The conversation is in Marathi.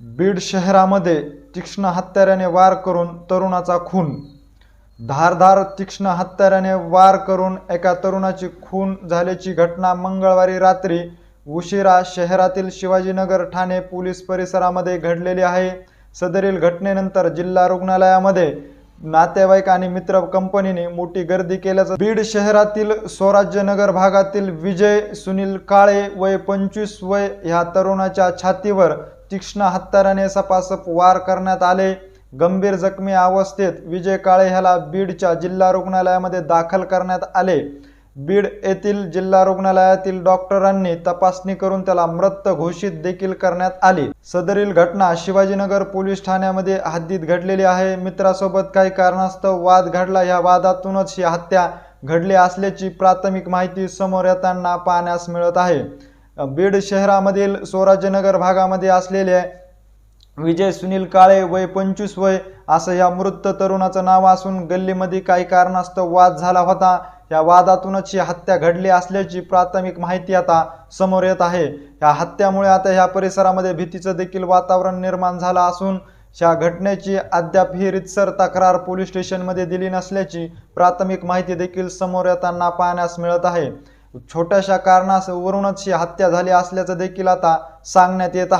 बीड शहरामध्ये तीक्ष्ण हत्याराने वार करून तरुणाचा खून. धारधार तीक्ष्ण हत्याराने वार करून एका तरुणाची खून झाल्याची घटना मंगळवारी रात्री उशिरा शहरातील शिवाजीनगर ठाणे पोलीस परिसरामध्ये घडलेली आहे. सदरील घटनेनंतर जिल्हा रुग्णालयामध्ये नातेवाईक आणि मित्र कंपनीने मोठी गर्दी केल्याचं बीड शहरातील स्वराज्यनगर भागातील विजय सुनील काळे वय पंचवीस वय ह्या तरुणाच्या छातीवर तीक्ष्ण हत्याराने सपासप वार करण्यात आले. गंभीर जखमी अवस्थेत विजय काळे ह्याला बीडच्या जिल्हा रुग्णालयामध्ये दाखल करण्यात आले. बीड येथील जिल्हा रुग्णालयातील डॉक्टरांनी तपासणी करून त्याला मृत घोषित देखील करण्यात आली. सदरील घटना शिवाजीनगर पोलीस ठाण्यामध्ये हद्दीत घडलेली आहे. मित्रासोबत काही कारणास्तव वाद घडला. या वादातूनच ही हत्या घडली असल्याची प्राथमिक माहिती समोर येताना पाहण्यास मिळत आहे. बीड शहरामधील स्वराज्यनगर भागामध्ये असलेले विजय सुनील काळे वय पंचवीस वय असं या मृत तरुणाचं नाव असून गल्लीमध्ये काही कारणास्तव वाद झाला होता. या वादातूनच ही हत्या घडली असल्याची प्राथमिक माहिती आता समोर येत आहे. या हत्यामुळे आता ह्या परिसरामध्ये भीतीचं देखील वातावरण निर्माण झालं असून या घटनेची अद्याप ही रितसर तक्रार पोलीस स्टेशनमध्ये दिली नसल्याची प्राथमिक माहिती देखील समोर येताना पाहण्यास मिळत आहे. छोट्याशा कारणास वरूनच ही हत्या झाली असल्याचं देखील आता सांगण्यात येत आहे.